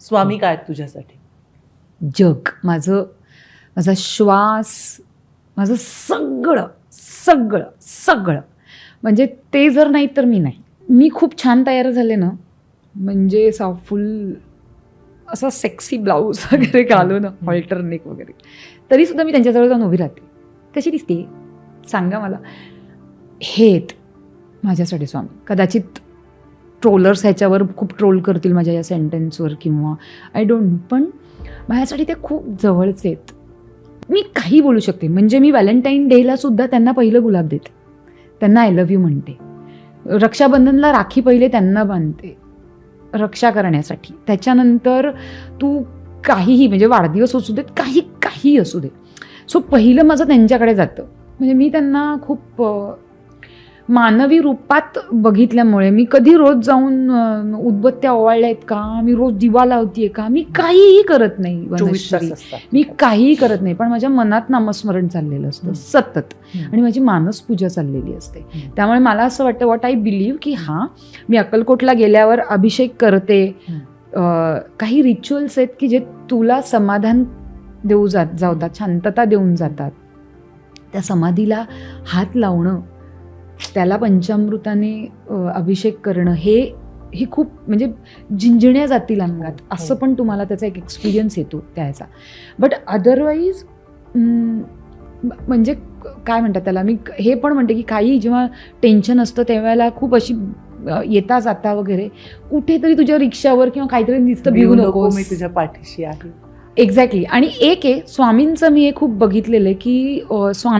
स्वामी काय तुझ्यासाठी? जग. माझं माझा श्वास माझं सगळं सगळं सगळं. म्हणजे ते जर नाही तर मी नाही. मी खूप छान तयार झाले ना म्हणजे असा फुल असा सेक्सी ब्लाऊज वगैरे घालून हॉल्टरनेक वगैरे. तरीसुद्धा मी त्यांच्याजवळ जाऊन उभी राहते. कशी दिसते? सांगा मला. हे आहेत माझ्यासाठी स्वामी. कदाचित ट्रोलर्स ह्याच्यावर खूप ट्रोल करतील माझ्या या सेंटेन्सवर किंवा आय डोंट नो पण माझ्यासाठी ते खूप जवळचे आहेत. मी काही बोलू शकते. म्हणजे मी व्हॅलेंटाईन डेला सुद्धा त्यांना पहिलं गुलाब देते. त्यांना आय लव्ह यू म्हणते. रक्षाबंधनला राखी पहिले त्यांना बांधते. रक्षा करण्यासाठी. त्याच्यानंतर तू काहीही म्हणजे वाढदिवस असू देत काही काही असू दे. सो पहिलं माझं त्यांच्याकडे जातं. म्हणजे मी त्यांना खूप मानवी रूपात बघितल्यामुळे मी कधी रोज जाऊन उदबत्त्या ओवाळल्या आहेत का? मी रोज दिवा लावतीये का? मी काहीही करत नाही मी काहीही करत नाही पण माझ्या मनात नामस्मरण चाललेलं असतं. सतत. आणि माझी मानस पूजा चाललेली असते. त्यामुळे मला असं वाटतं वॉट आय बिलीव्ह की हां मी अक्कलकोटला गेल्यावर अभिषेक करते. काही रिच्युअल्स आहेत की जे तुला समाधान देऊ जात जातात शांतता देऊन जातात. त्या समाधीला हात लावणं त्याला पंचामृताने अभिषेक करणं हे हे खूप म्हणजे झिंजण्या जातील अंगात असं पण तुम्हाला त्याचा एक एक्सपिरियन्स येतो त्याचा. बट अदरवाईज म्हणजे काय म्हणतात त्याला मी हे पण म्हणते की काही जेव्हा टेन्शन असतं त्यावेळेला खूप अशी येता जाता वगैरे कुठेतरी तुझ्या रिक्षावर किंवा काहीतरी दिसतं भिवू नको मी तुझ्या पाठीशी आहे. एक्झॅक्टली आणि एक आहे स्वामींचं मी हे खूप बघितलेलं आहे की स्वामी